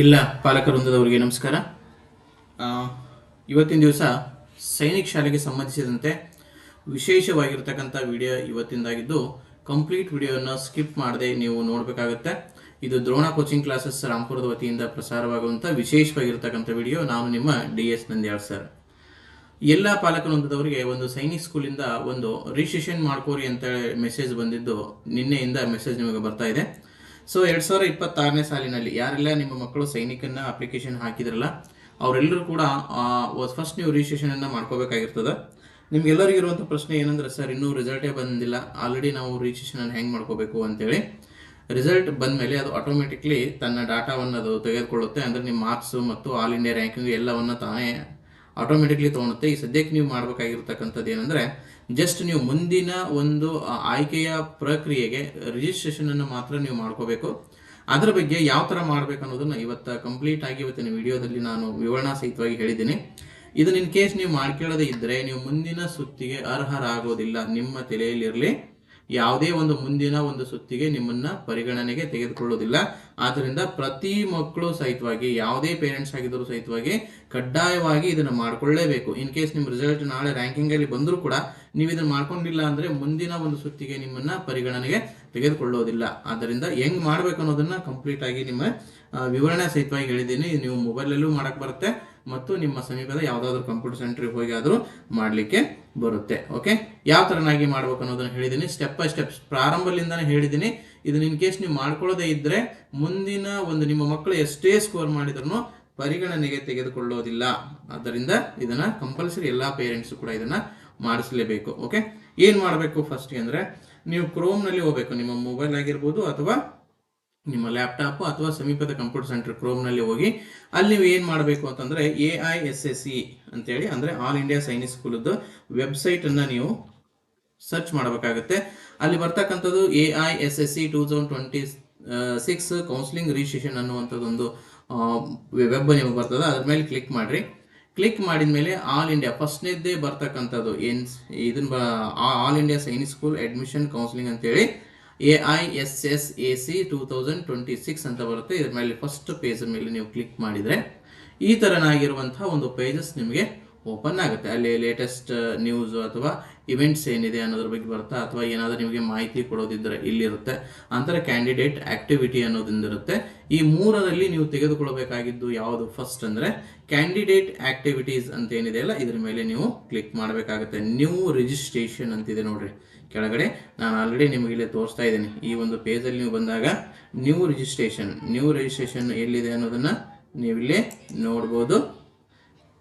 ಎಲ್ಲ ಪಾಲಕ ವೃಂದದವರಿಗೆ ನಮಸ್ಕಾರ. ಇವತ್ತಿನ ದಿವಸ ಸೈನಿಕ್ ಶಾಲೆಗೆ ಸಂಬಂಧಿಸಿದಂತೆ ವಿಶೇಷವಾಗಿರ್ತಕ್ಕಂಥ ವಿಡಿಯೋ ಇವತ್ತಿಂದಾಗಿದ್ದು, ಕಂಪ್ಲೀಟ್ ವಿಡಿಯೋನ ಸ್ಕಿಪ್ ಮಾಡದೆ ನೀವು ನೋಡಬೇಕಾಗುತ್ತೆ. ಇದು ದ್ರೋಣ ಕೋಚಿಂಗ್ ಕ್ಲಾಸಸ್ ರಾಮ್ಪುರದ ವತಿಯಿಂದ ಪ್ರಸಾರವಾಗುವಂಥ ವಿಶೇಷವಾಗಿರ್ತಕ್ಕಂಥ ವಿಡಿಯೋ. ನಾನು ನಿಮ್ಮ ಡಿ ಎಸ್ ನಂದ್ಯಾಳ್ ಸರ್. ಎಲ್ಲ ಪಾಲಕ ವೃಂದದವರಿಗೆ ಒಂದು ಸೈನಿಕ್ ಸ್ಕೂಲಿಂದ ಒಂದು ರಿಜಿಸ್ಟ್ರೇಷನ್ ಮಾಡ್ಕೋರಿ ಅಂತ ಮೆಸೇಜ್ ಬಂದಿದ್ದು, ನಿನ್ನೆಯಿಂದ ಮೆಸೇಜ್ ನಿಮಗೆ ಬರ್ತಾ ಇದೆ. ಸೊ ಎರಡ್ ಸಾವಿರ ಇಪ್ಪತ್ತಾರನೇ ಸಾಲಿನಲ್ಲಿ ಯಾರೆಲ್ಲ ನಿಮ್ಮ ಮಕ್ಕಳು ಸೈನಿಕನ್ನ ಅಪ್ಲಿಕೇಶನ್ ಹಾಕಿದ್ರಲ್ಲ, ಅವರೆಲ್ಲರೂ ಕೂಡ ಫಸ್ಟ್ ನೀವು ರಿಜಿಸ್ಟ್ರೇಷನ್ ಅನ್ನ ಮಾಡ್ಕೋಬೇಕಾಗಿರ್ತದೆ. ನಿಮ್ಗೆಲ್ಲರಿಗೂ ಇರುವಂಥ ಪ್ರಶ್ನೆ ಏನಂದ್ರೆ, ಸರ್, ಇನ್ನೂ ರಿಸಲ್ಟೇ ಬಂದಿಲ್ಲ. ಆಲ್ರೆಡಿ ನಾವು ರಿಜಿಸ್ಟ್ರೇಷನ್ ಅನ್ನು ಹೆಂಗೆ ಮಾಡ್ಕೋಬೇಕು? ಅಂತೇಳಿ. ರಿಸಲ್ಟ್ ಬಂದಮೇಲೆ ಅದು ಆಟೋಮೆಟಿಕ್ಲಿ ತನ್ನ ಡಾಟಾವನ್ನು ಅದು ತೆಗೆದುಕೊಳ್ಳುತ್ತೆ. ಅಂದರೆ ನಿಮ್ಮ ಮಾರ್ಕ್ಸ್ ಮತ್ತು ಆಲ್ ಇಂಡಿಯಾ ರ್ಯಾಂಕಿಂಗ್ ಎಲ್ಲವನ್ನ ತಾನೇ ಆಟೋಮೆಟಿಕ್ಲಿ ತೊಗೊಳುತ್ತೆ ಈ ಸದ್ಯಕ್ಕೆ ನೀವು ಮಾಡಬೇಕಾಗಿರ್ತಕ್ಕಂಥದ್ದು ಏನಂದ್ರೆ ಜಸ್ಟ್ ನೀವು ಮುಂದಿನ ಒಂದು ಆಯ್ಕೆಯ ಪ್ರಕ್ರಿಯೆಗೆ ರಿಜಿಸ್ಟ್ರೇಷನ್ ಅನ್ನು ಮಾತ್ರ ನೀವು ಮಾಡ್ಕೋಬೇಕು. ಅದರ ಬಗ್ಗೆ ಯಾವ ಥರ ಮಾಡಬೇಕು ಅನ್ನೋದನ್ನ ಇವತ್ತು ಕಂಪ್ಲೀಟ್ ಆಗಿ ಇವತ್ತಿನ ವಿಡಿಯೋದಲ್ಲಿ ನಾನು ವಿವರಣಾ ಸಹಿತವಾಗಿ ಹೇಳಿದ್ದೀನಿ. ಇದನ್ನ ಇನ್ ಕೇಸ್ ನೀವು ಮಾಡ್ಕೊಳ್ಳದೆ ಇದ್ದರೆ ನೀವು ಮುಂದಿನ ಸುತ್ತಿಗೆ ಅರ್ಹರಾಗೋದಿಲ್ಲ, ನಿಮ್ಮ ತಲೆಯಲ್ಲಿರಲಿ. ಯಾವುದೇ ಒಂದು ಮುಂದಿನ ಒಂದು ಸುತ್ತಿಗೆ ನಿಮ್ಮನ್ನ ಪರಿಗಣನೆಗೆ ತೆಗೆದುಕೊಳ್ಳೋದಿಲ್ಲ ಆದ್ದರಿಂದ ಪ್ರತಿ ಮಕ್ಕಳು ಸಹಿತವಾಗಿ, ಯಾವುದೇ ಪೇರೆಂಟ್ಸ್ ಆಗಿದ್ದರೂ ಸಹಿತವಾಗಿ ಕಡ್ಡಾಯವಾಗಿ ಇದನ್ನ ಮಾಡ್ಕೊಳ್ಳೇಬೇಕು. ಇನ್ ಕೇಸ್ ನಿಮ್ಮ ರಿಸಲ್ಟ್ ನಾಳೆ ರ್ಯಾಂಕಿಂಗ್ ಅಲ್ಲಿ ಬಂದರೂ ಕೂಡ ನೀವು ಇದನ್ನ ಮಾಡ್ಕೊಂಡಿಲ್ಲ ಅಂದ್ರೆ ಮುಂದಿನ ಒಂದು ಸುತ್ತಿಗೆ ನಿಮ್ಮನ್ನ ಪರಿಗಣನೆಗೆ ತೆಗೆದುಕೊಳ್ಳೋದಿಲ್ಲ ಆದ್ದರಿಂದ ಹೆಂಗ್ ಮಾಡ್ಬೇಕು ಅನ್ನೋದನ್ನ ಕಂಪ್ಲೀಟ್ ಆಗಿ ನಿಮ್ಮ ವಿವರಣೆ ಸಹಿತವಾಗಿ ಹೇಳಿದ್ದೀನಿ. ನೀವು ಮೊಬೈಲಲ್ಲೂ ಮಾಡಕ್ ಬರುತ್ತೆ. ಮತ್ತು ನಿಮ್ಮ ಸಮೀಪದ ಯಾವುದಾದ್ರೂ ಕಂಪ್ಯೂಟರ್ ಸೆಂಟ್ರಿಗೆ ಹೋಗಿ ಆದರೂ ಮಾಡಲಿಕ್ಕೆ ಬರುತ್ತೆ ಓಕೆ ಯಾವ ಥರನಾಗಿ ಮಾಡ್ಬೇಕು ಅನ್ನೋದನ್ನ ಹೇಳಿದ್ದೀನಿ ಸ್ಟೆಪ್ ಬೈ ಸ್ಟೆಪ್ಸ್ ಪ್ರಾರಂಭದಿಂದನೇ ಹೇಳಿದ್ದೀನಿ ಇದನ್ನ ಇನ್ ಕೇಸ್ ನೀವು ಮಾಡ್ಕೊಳ್ಳೋದೇ ಇದ್ದರೆ ಮುಂದಿನ ಒಂದು ನಿಮ್ಮ ಮಕ್ಕಳು ಎಷ್ಟೇ ಸ್ಕೋರ್ ಮಾಡಿದ್ರು ಪರಿಗಣನೆಗೆ ತೆಗೆದುಕೊಳ್ಳೋದಿಲ್ಲ. ಆದ್ದರಿಂದ ಇದನ್ನ ಕಂಪಲ್ಸರಿ ಎಲ್ಲಾ ಪೇರೆಂಟ್ಸ್ ಕೂಡ ಇದನ್ನ ಮಾಡಿಸಲೇಬೇಕು ಓಕೆ ಏನು ಮಾಡಬೇಕು ಫಸ್ಟ್ ಅಂದ್ರೆ, ನೀವು ಕ್ರೋಮ್ನಲ್ಲಿ ಹೋಗ್ಬೇಕು, ನಿಮ್ಮ ಮೊಬೈಲ್ ಆಗಿರ್ಬೋದು ಅಥವಾ ನಿಮ್ಮ ಲ್ಯಾಪ್ಟಾಪ್ ಅಥವಾ ಸಮೀಪದ ಕಂಪ್ಯೂಟರ್ ಸೆಂಟರ್ ಕ್ರೋಮ್ನಲ್ಲಿ ಹೋಗಿ, ಅಲ್ಲಿ ನೀವು ಏನು ಮಾಡಬೇಕು ಅಂತಂದ್ರೆ A I S S C ಅಂತೇಳಿ, ಅಂದರೆ ಆಲ್ ಇಂಡಿಯಾ ಸೈನಿಕ್ ಸ್ಕೂಲದ್ದು ವೆಬ್ಸೈಟ್ ಅನ್ನ ನೀವು ಸರ್ಚ್ ಮಾಡಬೇಕಾಗುತ್ತೆ. ಅಲ್ಲಿ ಬರ್ತಕ್ಕಂಥದ್ದು A I S S C two thousand twenty six counselling registration ಅನ್ನುವಂಥದ್ದೊಂದು web ನಿಮಗೆ ಬರ್ತದೆ. ಅದ್ರ ಮೇಲೆ ಕ್ಲಿಕ್ ಮಾಡಿರಿ. ಕ್ಲಿಕ್ ಮಾಡಿದ ಮೇಲೆ ಆಲ್ ಇಂಡಿಯಾ, ಫಸ್ಟ್ನೇದ್ದೇ ಬರ್ತಕ್ಕಂಥದ್ದು ಏನ್ ಇದನ್ನ all India Sainik school admission counselling ಅಂತೇಳಿ A I S S A C two thousand twenty six ಅಂತ ಬರುತ್ತೆ. ಇದ್ರ ಮೇಲೆ ಫಸ್ಟ್ ಪೇಜ್ ಮೇಲೆ ನೀವು ಕ್ಲಿಕ್ ಮಾಡಿದರೆ ಈ ಥರನಾಗಿರುವಂತಹ ಒಂದು ಪೇಜಸ್ ನಿಮಗೆ ಓಪನ್ ಆಗುತ್ತೆ. ಅಲ್ಲಿ ಲೇಟೆಸ್ಟ್ ನ್ಯೂಸ್ ಅಥವಾ ಇವೆಂಟ್ಸ್ ಏನಿದೆ ಅನ್ನೋದ್ರ ಬಗ್ಗೆ ಬರುತ್ತಾ ಅಥವಾ ಏನಾದರೂ ನಿಮಗೆ ಮಾಹಿತಿ ಕೊಡೋದಿದ್ರೆ ಇಲ್ಲಿರುತ್ತೆ. ಅಂತರ ಕ್ಯಾಂಡಿಡೇಟ್ ಆಕ್ಟಿವಿಟಿ ಅನ್ನೋದಿಂದಿರುತ್ತೆ. ಈ ಮೂರರಲ್ಲಿ ನೀವು ತೆಗೆದುಕೊಳ್ಳಬೇಕಾಗಿದ್ದು ಯಾವುದು? ಫಸ್ಟ್ ಅಂದ್ರೆ ಕ್ಯಾಂಡಿಡೇಟ್ ಆಕ್ಟಿವಿಟೀಸ್ ಅಂತ ಏನಿದೆ ಅಲ್ಲ, ಇದ್ರ ಮೇಲೆ ನೀವು ಕ್ಲಿಕ್ ಮಾಡಬೇಕಾಗುತ್ತೆ. ನ್ಯೂ ರಿಜಿಸ್ಟ್ರೇಷನ್ ಅಂತಿದೆ ನೋಡ್ರಿ. ಕೆಳಗಡೆ ನಾನು ಆಲ್ರೆಡಿ ನಿಮಗೆ ಇಲ್ಲಿ ತೋರಿಸ್ತಾ ಇದ್ದೀನಿ. ಈ ಒಂದು ಪೇಜಲ್ಲಿ ನೀವು ಬಂದಾಗ ನ್ಯೂ ರಿಜಿಸ್ಟ್ರೇಷನ್ ನ್ಯೂ ರಿಜಿಸ್ಟ್ರೇಷನ್ ಎಲ್ಲಿದೆ ಅನ್ನೋದನ್ನ ನೀವು ಇಲ್ಲೇ ನೋಡ್ಬೋದು.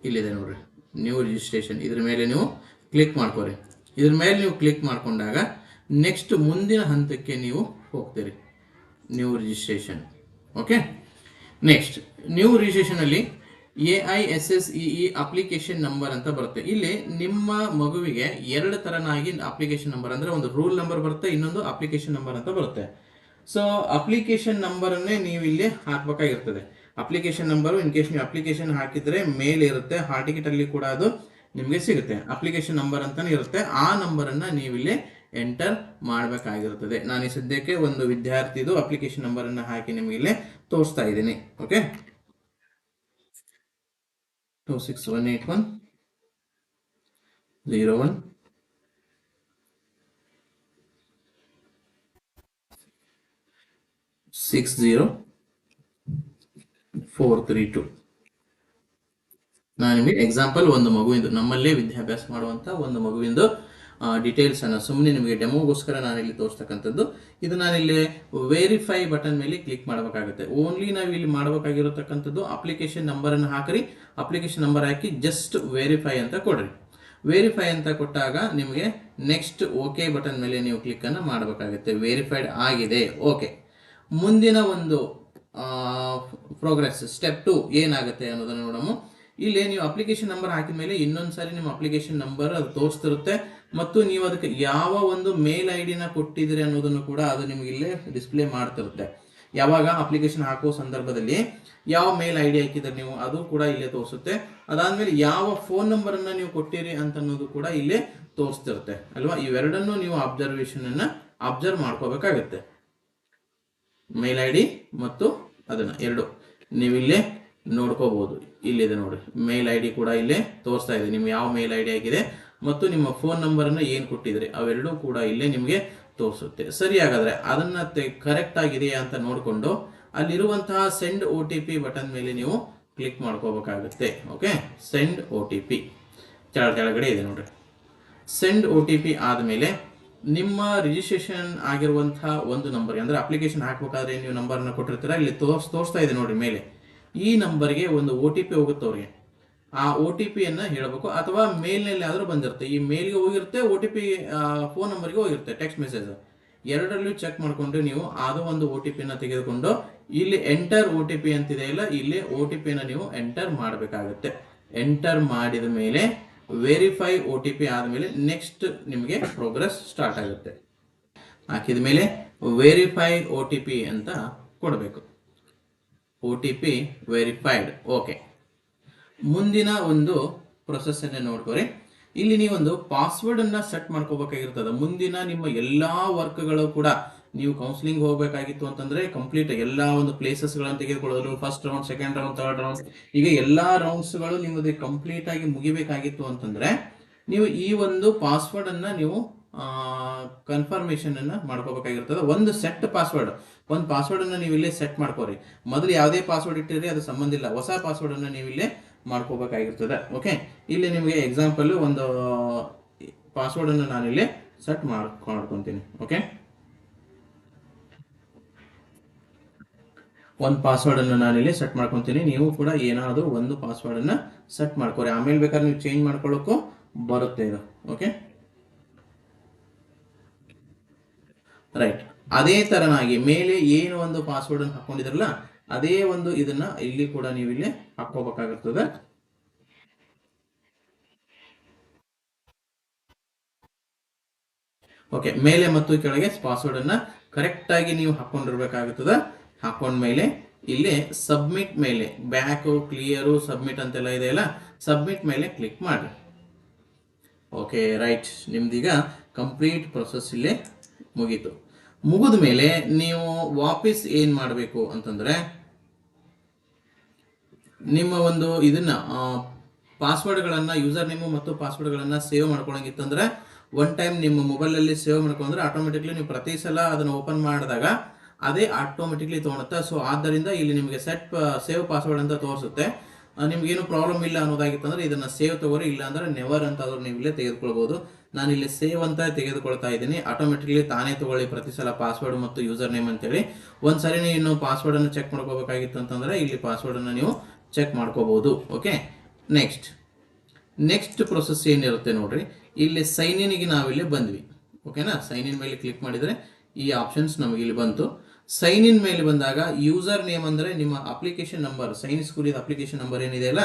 ಇಲ್ಲಿದೆ ನೋಡ್ರಿ. ನ್ಯೂ ರಿಜಿಸ್ಟ್ರೇಷನ್ ಇದ್ರ ಮೇಲೆ ನೀವು ಕ್ಲಿಕ್ ಮಾಡ್ಕೊರಿ. ಇದ್ರ ಮೇಲೆ ನೀವು ಕ್ಲಿಕ್ ಮಾಡಿಕೊಂಡಾಗ ನೆಕ್ಸ್ಟ್ ಮುಂದಿನ ಹಂತಕ್ಕೆ ನೀವು ಹೋಗ್ತೀರಿ. New registration okay next new ರಿಜಿಸ್ಟ್ರೇಷನಲ್ಲಿ A I S S E E application number ಅಂತ ಬರುತ್ತೆ. ಇಲ್ಲಿ ನಿಮ್ಮ ಮಗುವಿಗೆ ಎರಡು ತರನಾಗಿ ಅಪ್ಲಿಕೇಶನ್ ನಂಬರ್ ಅಂದ್ರೆ ಒಂದು ರೂಲ್ ನಂಬರ್ ಬರುತ್ತೆ, ಇನ್ನೊಂದು ಅಪ್ಲಿಕೇಶನ್ ನಂಬರ್ ಅಂತ ಬರುತ್ತೆ. ಸೊ ಅಪ್ಲಿಕೇಶನ್ ನಂಬರನ್ನೇ ನೀವು ಇಲ್ಲಿ ಹಾಕ್ಬೇಕಾಗಿರ್ತದೆ. ಅಪ್ಲಿಕೇಶನ್ ನಂಬರು ಇನ್ ಕೇಸ್ ನೀವು ಅಪ್ಲಿಕೇಶನ್ ಹಾಕಿದ್ರೆ ಮೇಲ್ ಇರುತ್ತೆ. ಹಾಲ್ ಟಿಕೆಟ್ ಅಲ್ಲಿ ಕೂಡ ಅದು ನಿಮಗೆ ಸಿಗುತ್ತೆ. ಅಪ್ಲಿಕೇಶನ್ ನಂಬರ್ ಅಂತಲೇ ಇರುತ್ತೆ. ಆ ನಂಬರ್ ನೀವಿಲ್ಲಿ ಎಂಟರ್ ಮಾಡಬೇಕಾಗಿರುತ್ತದೆ. ನಾನು ಈ ಸದ್ಯಕ್ಕೆ ಒಂದು ವಿದ್ಯಾರ್ಥಿದು ಅಪ್ಲಿಕೇಶನ್ ನಂಬರ್ ಅನ್ನ ಹಾಕಿ ನಿಮಗೆ ಇಲ್ಲಿ ತೋರಿಸ್ತಾ ಇದ್ದೀನಿ. Okay two six one eight one zero one six zero four three two ನಾನು ನಿಮಗೆ ಎಕ್ಸಾಂಪಲ್ ಒಂದು ಮಗುವಿಂದು, ನಮ್ಮಲ್ಲೇ ವಿದ್ಯಾಭ್ಯಾಸ ಮಾಡುವಂಥ ಒಂದು ಮಗುವಿಂದು ಡೀಟೇಲ್ಸ್ ಅನ್ನು ಸುಮ್ಮನೆ ನಿಮಗೆ ಡೆಮೋಗೋಸ್ಕರ ನಾನು ಇಲ್ಲಿ ತೋರಿಸ್ತಕ್ಕಂಥದ್ದು. ಇದು ನಾನಿಲ್ಲಿ ವೆರಿಫೈ ಬಟನ್ ಮೇಲೆ ಕ್ಲಿಕ್ ಮಾಡಬೇಕಾಗುತ್ತೆ. ಓನ್ಲಿ ನಾವು ಇಲ್ಲಿ ಮಾಡಬೇಕಾಗಿರತಕ್ಕಂಥದ್ದು ಅಪ್ಲಿಕೇಶನ್ ನಂಬರ್ ಅನ್ನು ಹಾಕ್ರಿ. ಅಪ್ಲಿಕೇಶನ್ ನಂಬರ್ ಹಾಕಿ ಜಸ್ಟ್ ವೆರಿಫೈ ಅಂತ ಕೊಡ್ರಿ. ವೆರಿಫೈ ಅಂತ ಕೊಟ್ಟಾಗ ನಿಮಗೆ ನೆಕ್ಸ್ಟ್ ಓಕೆ ಬಟನ್ ಮೇಲೆ ನೀವು ಕ್ಲಿಕ್ ಅನ್ನು ಮಾಡಬೇಕಾಗುತ್ತೆ. ವೆರಿಫೈಡ್ ಆಗಿದೆ. ಓಕೆ ಮುಂದಿನ ಒಂದು ಪ್ರೋಗ್ರೆಸ್ ಸ್ಟೆಪ್ ಟು ಏನಾಗುತ್ತೆ ಅನ್ನೋದನ್ನು ನೋಡೋಣ. ಇಲ್ಲಿ ನೀವು ಅಪ್ಲಿಕೇಶನ್ ನಂಬರ್ ಹಾಕಿದ ಮೇಲೆ ಇನ್ನೊಂದು ಸಾರಿ ನಿಮ್ಮ ಅಪ್ಲಿಕೇಶನ್ ನಂಬರ್ ಅದು ತೋರಿಸ್ತಿರುತ್ತೆ. ಮತ್ತು ನೀವು ಅದಕ್ಕೆ ಯಾವ ಒಂದು ಮೇಲ್ ಐ ಡಿನ ಕೊಟ್ಟಿದ್ದೀರಿ ಅನ್ನೋದನ್ನು ಕೂಡ ಅದು ನಿಮಗೆ ಇಲ್ಲೇ ಡಿಸ್ಪ್ಲೇ ಮಾಡ್ತಿರುತ್ತೆ. ಯಾವಾಗ ಅಪ್ಲಿಕೇಶನ್ ಹಾಕೋ ಸಂದರ್ಭದಲ್ಲಿ ಯಾವ ಮೇಲ್ ಐ ಡಿ ಹಾಕಿದ್ರೆ ನೀವು, ಅದು ಕೂಡ ಇಲ್ಲೇ ತೋರಿಸುತ್ತೆ. ಅದಾದ್ಮೇಲೆ ಯಾವ ಫೋನ್ ನಂಬರ್ ಅನ್ನ ನೀವು ಕೊಟ್ಟಿರಿ ಅಂತ ಅನ್ನೋದು ಕೂಡ ಇಲ್ಲೇ ತೋರಿಸ್ತಿರುತ್ತೆ. ಅಲ್ವಾ? ಇವೆರಡನ್ನು ನೀವು ಅಬ್ಸರ್ವೇಷನ್ ಅನ್ನ ಅಬ್ಸರ್ವ್ ಮಾಡ್ಕೋಬೇಕಾಗತ್ತೆ. ಮೇಲ್ ಐ ಡಿ ಮತ್ತು ಅದನ್ನ, ಎರಡು. ನೀವಿಲ್ಲೇ ನೋಡ್ಕೋಬಹುದು ಇಲ್ಲಿದೆ ನೋಡಿ ಮೇಲ್ ಐ ಡಿ ಕೂಡ ಇಲ್ಲೇ ತೋರಿಸ್ತಾ ಇದೆ. ನಿಮ್ಗೆ ಯಾವ ಮೇಲ್ ಐ ಆಗಿದೆ ಮತ್ತು ನಿಮ್ಮ ಫೋನ್ ನಂಬರನ್ನು ಏನು ಕೊಟ್ಟಿದ್ರಿ ಅವೆರಡೂ ಕೂಡ ಇಲ್ಲೇ ನಿಮಗೆ ತೋರಿಸುತ್ತೆ. ಸರಿ ಹಾಗಾದ್ರೆ ಅದನ್ನ ಕರೆಕ್ಟ್ ಆಗಿದೆಯಾ ಅಂತ ನೋಡಿಕೊಂಡು ಅಲ್ಲಿರುವಂತಹ send O T P button ಮೇಲೆ ನೀವು ಕ್ಲಿಕ್ ಮಾಡ್ಕೋಬೇಕಾಗುತ್ತೆ. Okay send O T P ಕೆಳ ಕೆಳಗಡೆ ಇದೆ ನೋಡ್ರಿ. ಸೆಂಡ್ ಒ ಟಿ ಪಿ ಆದಮೇಲೆ ನಿಮ್ಮ ರಿಜಿಸ್ಟ್ರೇಷನ್ ಆಗಿರುವಂತಹ ಒಂದು ನಂಬರ್ ಅಂದರೆ ಅಪ್ಲಿಕೇಶನ್ ಹಾಕಬೇಕಾದ್ರೆ ನೀವು ನಂಬರ್ನ ಕೊಟ್ಟಿರ್ತೀರ? ಇಲ್ಲಿ ತೋರ್ಸ್, ತೋರಿಸ್ತಾ ಇದೆ ನೋಡಿರಿ ಮೇಲೆ. ಈ ನಂಬರ್ಗೆ ಒಂದು ಒ ಟಿ ಪಿ ಹೋಗುತ್ತೆ ಅವ್ರಿಗೆ. ಆ ಒ ಟಿ ಪಿಯನ್ನು ಹೇಳಬೇಕು. ಅಥವಾ ಮೇಲ್ನಲ್ಲಿ ಆದರೂ ಬಂದಿರುತ್ತೆ. ಈ ಮೇಲ್ಗೆ ಹೋಗಿರುತ್ತೆ, ಒ ಟಿ ಪಿ ಫೋನ್ ನಂಬರ್ಗೆ ಹೋಗಿರುತ್ತೆ ಟೆಕ್ಸ್ಟ್ ಮೆಸೇಜ್ ಎರಡರಲ್ಲೂ ಚೆಕ್ ಮಾಡಿಕೊಂಡು ನೀವು ಅದು ಒಂದು ಒ ಟಿ ಪಿನ ತೆಗೆದುಕೊಂಡು, ಇಲ್ಲಿ ಎಂಟರ್ ಒ ಟಿ ಪಿ ಅಂತಿದೆ ಇಲ್ಲ ಇಲ್ಲಿ ಒ ಟಿ ಪಿನ ನೀವು ಎಂಟರ್ ಮಾಡಬೇಕಾಗುತ್ತೆ. ಎಂಟರ್ ಮಾಡಿದ ಮೇಲೆ ವೆರಿಫೈ ಒ ಟಿ ಪಿ ಆದಮೇಲೆ ನೆಕ್ಸ್ಟ್ ನಿಮಗೆ ಪ್ರೋಗ್ರೆಸ್ ಸ್ಟಾರ್ಟ್ ಆಗುತ್ತೆ. ಹಾಕಿದ ಮೇಲೆ ವೆರಿಫೈ ಒ ಟಿ ಪಿ ಅಂತ ಕೊಡಬೇಕು. O T P verified okay ಮುಂದಿನ ಒಂದು ಪ್ರೊಸೆಸ್ ಅನ್ನ ನೋಡ್ಕೊರಿ. ಇಲ್ಲಿ ನೀವೊಂದು ಪಾಸ್ವರ್ಡ್ ಅನ್ನ ಸೆಟ್ ಮಾಡ್ಕೋಬೇಕಾಗಿರ್ತದೆ. ಮುಂದಿನ ನಿಮ್ಮ ಎಲ್ಲಾ ವರ್ಕ್ಗಳು ಕೂಡ ನೀವು ಕೌನ್ಸಿಲಿಂಗ್ ಹೋಗಬೇಕಾಗಿತ್ತು ಅಂತಂದ್ರೆ ಕಂಪ್ಲೀಟ್ ಎಲ್ಲಾ ಒಂದು ಪ್ಲೇಸಸ್ ಗಳನ್ನ ತೆಗೆದುಕೊಳ್ಳೋದು. First round second round third round ಈಗ ಎಲ್ಲಾ ರೌಂಡ್ಸ್ಗಳು ನಿಮ್ಮದು ಕಂಪ್ಲೀಟ್ ಆಗಿ ಮುಗಿಬೇಕಾಗಿತ್ತು ಅಂತಂದ್ರೆ ನೀವು ಈ ಒಂದು ಪಾಸ್ವರ್ಡ್ ಅನ್ನ ನೀವು ಕನ್ಫರ್ಮೇಶನ್ ಅನ್ನ ಮಾಡ್ಕೋಬೇಕಾಗಿರ್ತದೆ. ಒಂದು ಸೆಟ್ ಪಾಸ್ವರ್ಡ್ ಒಂದು ಪಾಸ್ವರ್ಡನ್ನು ನೀವು ಇಲ್ಲೇ ಸೆಟ್ ಮಾಡ್ಕೋರಿ. ಮೊದಲು ಯಾವುದೇ ಪಾಸ್ವರ್ಡ್ ಇಟ್ಟಿರಿ, ಅದು ಸಂಬಂಧ ಇಲ್ಲ. ಹೊಸ ಪಾಸ್ವರ್ಡನ್ನು ನೀವು ಇಲ್ಲೇ ಮಾಡ್ಕೋಬೇಕಾಗಿರ್ತದೆ. ಓಕೆ ಇಲ್ಲಿ ನಿಮಗೆ ಎಕ್ಸಾಂಪಲ್ ಒಂದು ಪಾಸ್ವರ್ಡನ್ನು ನಾನು ಇಲ್ಲಿ ಸೆಟ್ ಮಾಡ್ಕೊತೀನಿ ಓಕೆ ಒಂದು ಪಾಸ್ವರ್ಡನ್ನು ನಾನು ಇಲ್ಲಿ ಸೆಟ್ ಮಾಡ್ಕೊತೀನಿ. ನೀವು ಕೂಡ ಏನಾದರೂ ಒಂದು ಪಾಸ್ವರ್ಡನ್ನು ಸೆಟ್ ಮಾಡ್ಕೊರಿ. ಆಮೇಲೆ ಬೇಕಾದ್ರೆ ನೀವು ಚೇಂಜ್ ಮಾಡ್ಕೊಳ್ಳೋಕ್ಕೂ ಬರುತ್ತೆ ಇದು. ಓಕೆ ರೈಟ್ ಅದೇ ತರನಾಗಿ ಮೇಲೆ ಏನು ಒಂದು ಪಾಸ್ವರ್ಡ್ ಅನ್ನು ಹಾಕೊಂಡಿದ್ರಲ್ಲ, ಅದೇ ಒಂದು ಇದನ್ನ ಇಲ್ಲಿ ಕೂಡ ನೀವು ಇಲ್ಲಿ ಹಾಕೋಬೇಕಾಗುತ್ತದೆ ಓಕೆ ಮೇಲೆ ಮತ್ತು ಕೆಳಗೆ ಪಾಸ್ವರ್ಡ್ ಅನ್ನ ಕರೆಕ್ಟ್ ಆಗಿ ನೀವು ಹಾಕೊಂಡಿರ್ಬೇಕಾಗುತ್ತದೆ ಹಾಕೊಂಡ್ಮೇಲೆ ಇಲ್ಲಿ ಸಬ್ಮಿಟ್ ಮೇಲೆ ಬ್ಯಾಕ್ ಕ್ಲಿಯರು ಸಬ್ಮಿಟ್ ಅಂತೆಲ್ಲ ಇದೆ ಅಲ್ಲ ಸಬ್ಮಿಟ್ ಮೇಲೆ ಕ್ಲಿಕ್ ಮಾಡಿ ಓಕೆ ರೈಟ್ ನಿಮ್ದೀಗ ಕಂಪ್ಲೀಟ್ ಪ್ರೊಸೆಸ್ ಇಲ್ಲಿ ಮುಗೀತು. ಮುಗಿದ ಮೇಲೆ ನೀವು ವಾಪಸ್ ಏನು ಮಾಡಬೇಕು ಅಂತಂದ್ರೆ ನಿಮ್ಮ ಒಂದು ಇದನ್ನ ಪಾಸ್ವರ್ಡ್ಗಳನ್ನು ಯೂಸರ್ ನೇಮು ಮತ್ತು ಪಾಸ್ವರ್ಡ್ಗಳನ್ನು ಸೇವ್ ಮಾಡ್ಕೊಳಂಗಿತ್ತಂದ್ರೆ ಒನ್ ಟೈಮ್ ನಿಮ್ಮ ಮೊಬೈಲಲ್ಲಿ ಸೇವ್ ಮಾಡ್ಕೊಂಡ್ರೆ ಆಟೋಮೆಟಿಕ್ಲಿ ನೀವು ಪ್ರತಿ ಸಲ ಅದನ್ನು ಓಪನ್ ಮಾಡಿದಾಗ ಅದೇ ಆಟೋಮೆಟಿಕ್ಲಿ ತೊಗೊಳುತ್ತೆ. ಸೊ ಆದ್ದರಿಂದ ಇಲ್ಲಿ ನಿಮಗೆ ಸೆಟ್ ಸೇವ್ ಪಾಸ್ವರ್ಡ್ ಅಂತ ತೋರಿಸುತ್ತೆ. ನಿಮ್ಗೇನು ಪ್ರಾಬ್ಲಮ್ ಇಲ್ಲ ಅನ್ನೋದಾಗಿತ್ತಂದ್ರೆ ಇದನ್ನ ಸೇವ್ ತಗೋರಿ ಇಲ್ಲ ಅಂದ್ರೆ ನೆವರ್ ಅಂತ ನೀವು ಇಲ್ಲೇ ತೆಗೆದುಕೊಳ್ಬಹುದು ನಾನು ಇಲ್ಲಿ ಸೇವ್ ಅಂತ ತೆಗೆದುಕೊಳ್ತಾ ಇದ್ದೀನಿ. ಆಟೋಮೆಟಿಕ್ಲಿ ತಾನೇ ತಗೊಳ್ಳಿ ಪ್ರತಿ ಸಲ ಪಾಸ್ವರ್ಡ್ ಮತ್ತು ಯೂಸರ್ ನೇಮ್ ಅಂತೇಳಿ. ಒಂದ್ಸರಿ ಪಾಸ್ವರ್ಡ್ ಅನ್ನು ಚೆಕ್ ಮಾಡ್ಕೋಬೇಕಾಗಿತ್ತು ಅಂತಂದ್ರೆ ಇಲ್ಲಿ ಪಾಸ್ವರ್ಡ್ ಅನ್ನು ನೀವು ಚೆಕ್ ಮಾಡ್ಕೋಬಹುದು. ಓಕೆ ನೆಕ್ಸ್ಟ್ ನೆಕ್ಸ್ಟ್ ಪ್ರೊಸೆಸ್ ಏನಿರುತ್ತೆ ನೋಡ್ರಿ. ಇಲ್ಲಿ ಸೈನ್ ಇನ್ಗೆ ನಾವಿಲ್ಲಿ ಬಂದ್ವಿ. ಓಕೆನಾ ಸೈನ್ ಇನ್ ಮೇಲೆ ಕ್ಲಿಕ್ ಮಾಡಿದರೆ ಈ ಆಪ್ಷನ್ಸ್ ನಮಗೆ ಇಲ್ಲಿ ಬಂತು. ಸೈನ್ ಇನ್ ಮೇಲೆ ಬಂದಾಗ ಯೂಸರ್ ನೇಮ್ ಅಂದರೆ ನಿಮ್ಮ application number Sainik school application number ಏನಿದೆ ಅಲ್ಲ?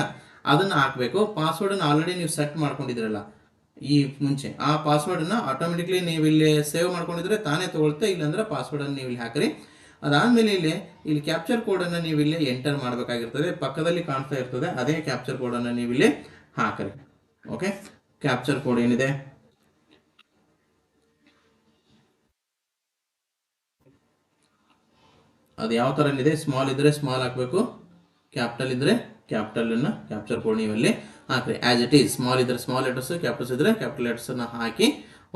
ಅದನ್ನು ಹಾಕಬೇಕು. ಪಾಸ್ವರ್ಡನ್ನು ಆಲ್ರೆಡಿ ನೀವು ಸೆಟ್ ಮಾಡ್ಕೊಂಡಿದ್ರಲ್ಲ ಈ ಮುಂಚೆ. ಆ ಪಾಸ್ವರ್ಡನ್ನು ಆಟೋಮೆಟಿಕ್ಲಿ ನೀವು ಇಲ್ಲಿ ಸೇವ್ ಮಾಡ್ಕೊಂಡಿದ್ರೆ ತಾನೇ ತಗೊಳ್ತೆ ಇಲ್ಲಾಂದ್ರೆ ಪಾಸ್ವರ್ಡನ್ನು ನೀವು ಇಲ್ಲಿ ಹಾಕಿರಿ. ಅದಾದಮೇಲೆ ಇಲ್ಲಿ ಇಲ್ಲಿ ಕ್ಯಾಪ್ಚರ್ ಕೋಡನ್ನು ನೀವು ಇಲ್ಲಿ ಎಂಟರ್ ಮಾಡಬೇಕಾಗಿರ್ತದೆ. ಪಕ್ಕದಲ್ಲಿ ಕಾಣ್ತಾ ಇರ್ತದೆ, ಅದೇ ಕ್ಯಾಪ್ಚರ್ ಕೋಡನ್ನು ನೀವು ಇಲ್ಲಿ ಹಾಕಿರಿ. ಓಕೆ ಕ್ಯಾಪ್ಚರ್ ಕೋಡ್ ಏನಿದೆ? ಅದು ಯಾವ ಥರ ಇದೆ ಸ್ಮಾಲ್ ಇದ್ರೆ ಸ್ಮಾಲ್ ಹಾಕಬೇಕು. ಕ್ಯಾಪಿಟಲ್ ಇದ್ರೆ ಕ್ಯಾಪಿಟಲ್ ಅನ್ನ ಕ್ಯಾಪ್ಚರ್ ಕೋಡ್ ನೀವು ಅಲ್ಲಿ ಹಾಕ್ರಿ. ಆಸ್ ಇಟ್ ಈಸ್ ಸ್ಮಾಲ್ ಇದ್ರೆ ಸ್ಮಾಲ್ ಲೆಟರ್ಸ್ ಕ್ಯಾಪಿಟಲ್ಸ್ ಇದ್ರೆ ಕ್ಯಾಪಿಟಲ್ ಲೆಟರ್ಸ್ ಅನ್ನ ಹಾಕಿ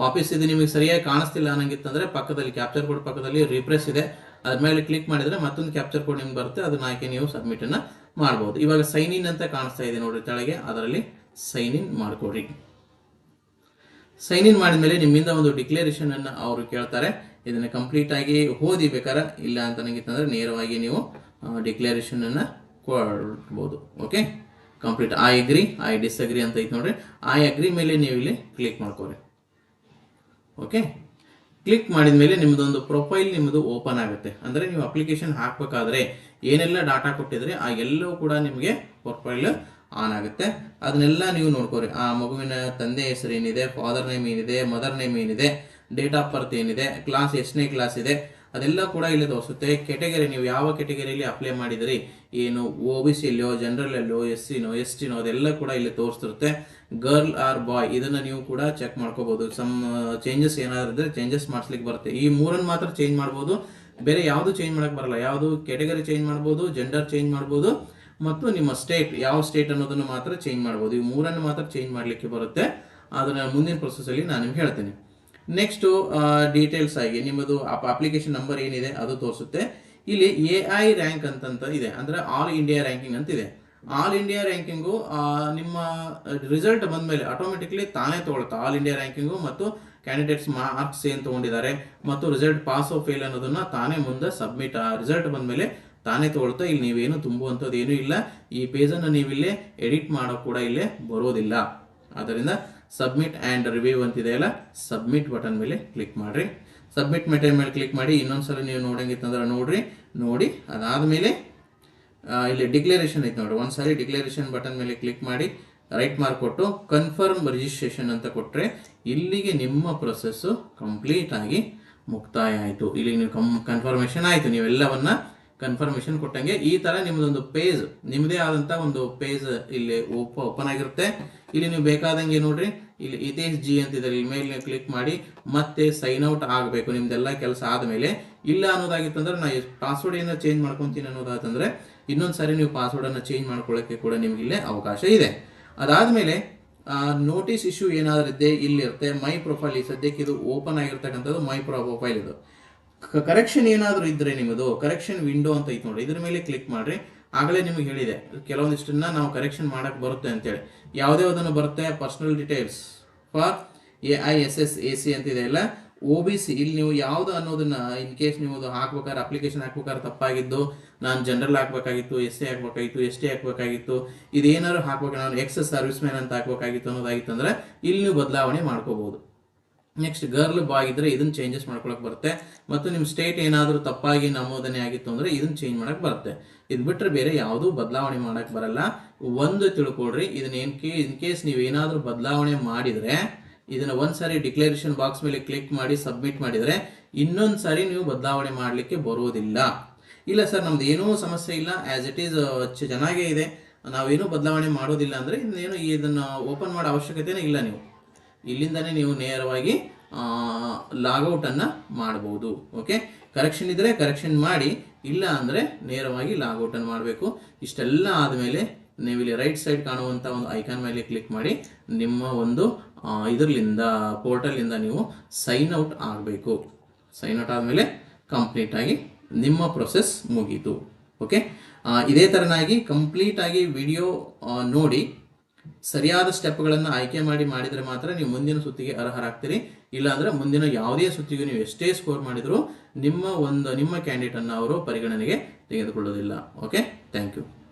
ವಾಪಸ್ ಇದು ನಿಮಗೆ ಸರಿಯಾಗಿ ಕಾಣಿಸ್ತಿಲ್ಲ ಅನ್ನಂಗಿತ್ತಂದ್ರೆ ಪಕ್ಕದಲ್ಲಿ ಕ್ಯಾಪ್ಚರ್ ಕೋಡ್ ಪಕ್ಕದಲ್ಲಿ ರಿಪ್ರೆಸ್ ಇದೆ. ಅದ್ರ ಮೇಲೆ ಕ್ಲಿಕ್ ಮಾಡಿದ್ರೆ ಮತ್ತೊಂದು ಕ್ಯಾಪ್ಚರ್ ಕೋಡ್ ನಿಮ್ಗೆ ಬರುತ್ತೆ. ಅದನ್ನ ಹಾಕಿ ನೀವು ಸಬ್ಮಿಟ್ ಅನ್ನ ಮಾಡ್ಬೋದು. ಇವಾಗ ಸೈನ್ ಇನ್ ಅಂತ ಕಾಣಿಸ್ತಾ ಇದೆ ನೋಡಿ ಕೆಳಗೆ. ಅದರಲ್ಲಿ ಸೈನ್ ಇನ್ ಮಾಡ್ಕೊಡ್ರಿ. ಸೈನ್ ಇನ್ ಮಾಡಿದ್ಮೇಲೆ ನಿಮ್ಮಿಂದ ಒಂದು ಡಿಕ್ಲೇರೇಷನ್ ಅನ್ನು ಅವರು ಕೇಳ್ತಾರೆ. ಇದನ್ನ ಕಂಪ್ಲೀಟ್ ಆಗಿ ಓದಿ ಬೇಕಾರೆ ಇಲ್ಲ ಅಂತ ನನಗಿತ್ತಂದ್ರೆ ನೇರವಾಗಿ ನೀವು ಡಿಕ್ಲೇರೇಷನ್ ಅನ್ನು ಕೊಡ್ಬೋದು. Okay complete I agree I disagree ಅಂತ ಐತೆ ನೋಡ್ರಿ. ಐ ಅಗ್ರಿ ಮೇಲೆ ನೀವು ಇಲ್ಲಿ ಕ್ಲಿಕ್ ಮಾಡ್ಕೋರಿ. ಓಕೆ ಕ್ಲಿಕ್ ಮಾಡಿದ ಮೇಲೆ ನಿಮ್ಮದೊಂದು ಪ್ರೊಫೈಲ್ ನಿಮ್ಮದು ಓಪನ್ ಆಗುತ್ತೆ. ಅಂದರೆ ನೀವು ಅಪ್ಲಿಕೇಶನ್ ಹಾಕಬೇಕಾದ್ರೆ ಏನೆಲ್ಲ ಡಾಟಾ ಕೊಟ್ಟಿದ್ರೆ ಆ ಎಲ್ಲವೂ ಕೂಡ ನಿಮಗೆ ಪ್ರೊಫೈಲ್ ಆನ್ ಆಗುತ್ತೆ. ಅದನ್ನೆಲ್ಲ ನೀವು ನೋಡ್ಕೋರಿ. ಆ ಮಗುವಿನ ತಂದೆ ಹೆಸರು ಏನಿದೆ ಫಾದರ್ ನೇಮ್ ಏನಿದೆ ಮದರ್ ನೇಮ್ ಏನಿದೆ ಡೇಟ್ ಆಫ್ ಬರ್ತ್ ಏನಿದೆ ಕ್ಲಾಸ್ ಎಷ್ಟನೇ ಕ್ಲಾಸ್ ಇದೆ ಅದೆಲ್ಲ ಕೂಡ ಇಲ್ಲಿ ತೋರಿಸುತ್ತೆ. ಕೆಟಗರಿ ನೀವು ಯಾವ ಕೆಟಗರಿಯಲ್ಲಿ ಅಪ್ಲೈ ಮಾಡಿದಿರಿ? ಏನು ಒ ಬಿ ಸಿಲ್ಲೋ ಜನರಲ್ ಅಲ್ಲೋ ಎಸ್ ಸಿನೋ ಎಸ್ ಟಿನೋ ಅದೆಲ್ಲ ಕೂಡ ಇಲ್ಲಿ ತೋರಿಸ್ತಿರುತ್ತೆ. ಗರ್ಲ್ ಆರ್ ಬಾಯ್ ಇದನ್ನ ನೀವು ಕೂಡ ಚೆಕ್ ಮಾಡ್ಕೋಬಹುದು. ಸಮ್ ಚೇಂಜಸ್ ಏನಾದ್ರು ಇದ್ರೆ ಚೇಂಜಸ್ ಮಾಡಿಸ್ಲಿಕ್ಕೆ ಬರುತ್ತೆ. ಈ ಮೂರನ್ನು ಮಾತ್ರ ಚೇಂಜ್ ಮಾಡ್ಬೋದು. ಬೇರೆ ಯಾವುದು ಚೇಂಜ್ ಮಾಡಕ್ಕೆ ಬರಲ್ಲ. ಯಾವುದು ಕೆಟಗರಿ ಚೇಂಜ್ ಮಾಡ್ಬೋದು ಜೆಂಡರ್ ಚೇಂಜ್ ಮಾಡ್ಬೋದು, ಮತ್ತು ನಿಮ್ಮ ಸ್ಟೇಟ್ ಯಾವ ಸ್ಟೇಟ್ ಅನ್ನೋದನ್ನು ಮಾತ್ರ ಚೇಂಜ್ ಮಾಡ್ಬೋದು. ಈ ಮೂರನ್ನು ಮಾತ್ರ ಚೇಂಜ್ ಮಾಡಲಿಕ್ಕೆ ಬರುತ್ತೆ. ಅದನ್ನು ಮುಂದಿನ ಪ್ರೊಸೆಸಲ್ಲಿ ನಾನು ನಿಮ್ಗೆ ಹೇಳ್ತೇನೆ. ನೆಕ್ಸ್ಟು ಡೀಟೇಲ್ಸ್ ಆಗಿ ನಿಮ್ಮದು ಅಪ್ಲಿಕೇಶನ್ ನಂಬರ್ ಏನಿದೆ ಅದು ತೋರಿಸುತ್ತೆ. ಇಲ್ಲಿ ಎ ಐ ರ್ಯಾಂಕ್ ಅಂತಂತ ಇದೆ. ಅಂದರೆ ಆಲ್ ಇಂಡಿಯಾ ರ್ಯಾಂಕಿಂಗ್ ಅಂತ ಇದೆ. ಆಲ್ ಇಂಡಿಯಾ ರ್ಯಾಂಕಿಂಗು ನಿಮ್ಮ ರಿಸಲ್ಟ್ ಬಂದಮೇಲೆ ಆಟೋಮೆಟಿಕ್ಲಿ ತಾನೇ ತೊಗೊಳ್ತಾ ಆಲ್ ಇಂಡಿಯಾ ರ್ಯಾಂಕಿಂಗು ಮತ್ತು ಕ್ಯಾಂಡಿಡೇಟ್ಸ್ ಮಾರ್ಕ್ಸ್ ಏನು ತೊಗೊಂಡಿದ್ದಾರೆ ಮತ್ತು ರಿಸಲ್ಟ್ ಪಾಸ್ ಫೇಲ್ ಅನ್ನೋದನ್ನ ತಾನೇ ಮುಂದೆ ಸಬ್ಮಿಟ್ ಆ ರಿಸಲ್ಟ್ ಬಂದಮೇಲೆ ತಾನೇ ತೊಗೊಳ್ತಾ ಇಲ್ಲಿ ನೀವೇನು ತುಂಬುವಂಥದ್ದು ಏನೂ ಇಲ್ಲ. ಈ ಪೇಜನ್ನು ನೀವಿಲ್ಲೇ ಎಡಿಟ್ ಮಾಡೋ ಕೂಡ ಇಲ್ಲೇ ಬರೋದಿಲ್ಲ. ಆದ್ದರಿಂದ ಸಬ್ಮಿಟ್ ಆ್ಯಂಡ್ ರಿವ್ಯೂ ಅಂತಿದೆಯಲ್ಲ ಸಬ್ಮಿಟ್ ಬಟನ್ ಮೇಲೆ ಕ್ಲಿಕ್ ಮಾಡಿರಿ. ಸಬ್ಮಿಟ್ ಮೆಟೀರಿಯಲ್ ಮೇಲೆ ಕ್ಲಿಕ್ ಮಾಡಿ, ಇನ್ನೊಂದು ಸಲ ನೀವು ನೋಡಂಗಿತ್ತಂದ್ರೆ ನೋಡ್ರಿ. ನೋಡಿ ಅದಾದ ಮೇಲೆ ಇಲ್ಲಿ ಡಿಕ್ಲರೇಷನ್ ಐತೆ ನೋಡಿ ಒಂದ್ಸಾರಿ ಡಿಕ್ಲರೇಷನ್ ಬಟನ್ ಮೇಲೆ ಕ್ಲಿಕ್ ಮಾಡಿ ರೈಟ್ ಮಾರ್ಕ್ ಕೊಟ್ಟು ಕನ್ಫರ್ಮ್ ರಿಜಿಸ್ಟ್ರೇಷನ್ ಅಂತ ಕೊಟ್ಟರೆ ಇಲ್ಲಿಗೆ ನಿಮ್ಮ ಪ್ರೊಸೆಸ್ಸು ಕಂಪ್ಲೀಟ್ ಆಗಿ ಮುಕ್ತಾಯ ಆಯಿತು. ಇಲ್ಲಿಗೆ ನೀವು ಕಂ ಕನ್ಫರ್ಮೇಷನ್ ಆಯಿತು. ನೀವೆಲ್ಲವನ್ನ ಕನ್ಫರ್ಮೇಷನ್ ಕೊಟ್ಟಂಗೆ ಈ ತರ ನಿಮ್ದೊಂದು ಪೇಜ್ ನಿಮ್ಮದೇ ಆದಂತ ಒಂದು ಪೇಜ್ ಇಲ್ಲಿ ಓಪ ಓಪನ್ ಆಗಿರುತ್ತೆ. ಇಲ್ಲಿ ನೀವು ಬೇಕಾದಂಗೆ ನೋಡ್ರಿ, ಇಲ್ಲಿ ಇತೇಶ್ ಜಿ ಅಂತಿದೆ ಇಲ್ಲಿ ಮೇಲೆ ಕ್ಲಿಕ್ ಮಾಡಿ ಮತ್ತೆ ಸೈನ್ ಔಟ್ ಆಗಬೇಕು. ನಿಮ್ದೆಲ್ಲ ಕೆಲಸ ಆದ್ಮೇಲೆ. ಇಲ್ಲ ಅನ್ನೋದಾಗಿತ್ತಂದ್ರೆ ನಾ ಪಾಸ್ವರ್ಡ್ ಏನೋ ಚೇಂಜ್ ಮಾಡ್ಕೊತೀನಿ ಅನ್ನೋದಾತಂದ್ರೆ ಇನ್ನೊಂದು ಸಾರಿ ನೀವು ಪಾಸ್ವರ್ಡನ್ನು ಚೇಂಜ್ ಮಾಡ್ಕೊಳ್ಳೋಕ್ಕೆ ಕೂಡ ನಿಮ್ಗೆ ಅವಕಾಶ ಇದೆ. ಅದಾದ್ಮೇಲೆ ನೋಟಿಸ್ ಇಶ್ಯೂ ಏನಾದರೂ ಇದ್ದೆ ಇಲ್ಲಿರುತ್ತೆ. ಮೈ ಪ್ರೊಫೈಲ್ ಈ ಸದ್ಯಕ್ಕೆ ಇದು ಓಪನ್ ಆಗಿರ್ತಕ್ಕಂಥದ್ದು ಮೈ ಪ್ರೊಫೈಲ್ ಇದು. ಕರೆಕ್ಷನ್ ಏನಾದರೂ ಇದ್ರೆ ನಿಮ್ಮದು ಕರೆಕ್ಷನ್ ವಿಂಡೋ ಅಂತ ಐತೆ ನೋಡಿ ಇದ್ರ ಮೇಲೆ ಕ್ಲಿಕ್ ಮಾಡ್ರಿ. ಆಗಲೇ ನಿಮಗೆ ಹೇಳಿದೆ, ಕೆಲವೊಂದಿಷ್ಟನ್ನ ನಾವು ಕರೆಕ್ಷನ್ ಮಾಡಕ್ಕೆ ಬರುತ್ತೆ ಅಂತೇಳಿ. ಯಾವುದೇ ಅದನ್ನು ಬರುತ್ತೆ personal details for A I S S A C ಅಂತಿದೆ ಒ ಬಿ ಸಿ ಇಲ್ಲಿ ನೀವು ಯಾವುದು ಅನ್ನೋದನ್ನ ಇನ್ ಕೇಸ್ ನೀವು ಅದು ಹಾಕ್ಬೇಕಾದ್ರೆ ಅಪ್ಲಿಕೇಶನ್ ಹಾಕ್ಬೇಕಾದ್ರೆ ತಪ್ಪಾಗಿದ್ದು, ನಾನು ಜನರಲ್ ಹಾಕ್ಬೇಕಾಗಿತ್ತು ಎಸ್ ಸಿ ಹಾಕ್ಬೇಕಾಗಿತ್ತು ಎಸ್ ಟಿ ಹಾಕ್ಬೇಕಾಗಿತ್ತು, ಇದೇನಾದ್ರು ಹಾಕ್ಬೇಕು, ನಾನು ಎಕ್ಸ್ ಸರ್ವಿಸ್ ಮ್ಯಾನ್ ಅಂತ ಹಾಕ್ಬೇಕಾಗಿತ್ತು ಅನ್ನೋದಾಗಿತ್ತು ಅಂದ್ರೆ ಇಲ್ಲಿ ನೀವು ಬದಲಾವಣೆ ಮಾಡ್ಕೋಬಹುದು. ನೆಕ್ಸ್ಟ್ ಗರ್ಲ್ ಬಾಯ್ ಇದ್ರೆ ಇದನ್ನ ಚೇಂಜಸ್ ಮಾಡ್ಕೊಳಕ್ ಬರುತ್ತೆ. ಮತ್ತು ನಿಮ್ಮ ಸ್ಟೇಟ್ ಏನಾದರೂ ತಪ್ಪಾಗಿ ನಮೂದನೆ ಆಗಿತ್ತು ಅಂದ್ರೆ ಇದನ್ನ ಚೇಂಜ್ ಮಾಡಕ್ ಬರುತ್ತೆ. ಇದು ಬಿಟ್ರೆ ಬೇರೆ ಯಾವುದೂ ಬದಲಾವಣೆ ಮಾಡಕ್ ಬರಲ್ಲ. ಒಂದು ತಿಳ್ಕೊಳ್ರಿ ಇದನ್ನ ಏನ್ ಕೇ, ಇನ್ ಕೇಸ್ ನೀವು ಏನಾದರೂ ಬದಲಾವಣೆ ಮಾಡಿದ್ರೆ, ಇದನ್ನ ಒಂದ್ಸಾರಿ ಡಿಕ್ಲರೇಷನ್ ಬಾಕ್ಸ್ ಮೇಲೆ ಕ್ಲಿಕ್ ಮಾಡಿ ಸಬ್ಮಿಟ್ ಮಾಡಿದ್ರೆ ಇನ್ನೊಂದು ಸಾರಿ ನೀವು ಬದಲಾವಣೆ ಮಾಡಲಿಕ್ಕೆ ಬರೋದಿಲ್ಲ. ಇಲ್ಲ ಸರ್, ನಮ್ದು ಏನೂ ಸಮಸ್ಯೆ ಇಲ್ಲ. ಆಸ್ ಇಟ್ ಈಸ್ ಚೆನ್ನಾಗೇ ಇದೆ. ನಾವೇನೂ ಬದಲಾವಣೆ ಮಾಡೋದಿಲ್ಲ ಅಂದರೆ ಇನ್ನೇನು ಇದನ್ನು ಓಪನ್ ಮಾಡೋ ಅವಶ್ಯಕತೆನೇ ಇಲ್ಲ ನೀವು. ಇಲ್ಲಿಂದನೇ ನೀವು ನೇರವಾಗಿ ಲಾಗೌಟನ್ನು ಮಾಡ್ಬೋದು ಓಕೆ ಕರೆಕ್ಷನ್ ಇದ್ದರೆ ಕರೆಕ್ಷನ್ ಮಾಡಿ, ಇಲ್ಲ ಅಂದರೆ ನೇರವಾಗಿ ಲಾಗೌಟನ್ನು ಮಾಡಬೇಕು. ಇಷ್ಟೆಲ್ಲ ಆದಮೇಲೆ ನೀವು ರೈಟ್ ಸೈಡ್ ಕಾಣುವಂಥ ಒಂದು ಐಕಾನ್ ಮೇಲೆ ಕ್ಲಿಕ್ ಮಾಡಿ, ನಿಮ್ಮ ಒಂದು ಇದರಲ್ಲಿಂದ ಪೋರ್ಟಲಿಂದ ನೀವು ಸೈನ್ ಔಟ್ ಆಗಬೇಕು. ಸೈನ್ ಔಟ್ ಆದಮೇಲೆ ಕಂಪ್ಲೀಟ್ ಆಗಿ ನಿಮ್ಮ ಪ್ರೊಸೆಸ್ ಮುಗೀತು ಓಕೆ ಇದೇ ಥರನಾಗಿ ಕಂಪ್ಲೀಟ್ ಆಗಿ ವಿಡಿಯೋ ನೋಡಿ ಸರಿಯಾದ ಸ್ಟೆಪ್ಗಳನ್ನು ಆಯ್ಕೆ ಮಾಡಿ ಮಾಡಿದರೆ ಮಾತ್ರ ನೀವು ಮುಂದಿನ ಸುತ್ತಿಗೆ ಅರ್ಹರಾಗ್ತೀರಿ. ಇಲ್ಲಾಂದ್ರೆ ಮುಂದಿನ ಯಾವುದೇ ಸುತ್ತಿಗೂ ನೀವು ಎಷ್ಟೇ ಸ್ಕೋರ್ ಮಾಡಿದರೂ ನಿಮ್ಮ ಒಂದು, ನಿಮ್ಮ ಕ್ಯಾಂಡಿಡೇಟನ್ನು ಅವರು ಪರಿಗಣನೆಗೆ ತೆಗೆದುಕೊಳ್ಳೋದಿಲ್ಲ. ಓಕೆ? Thank you.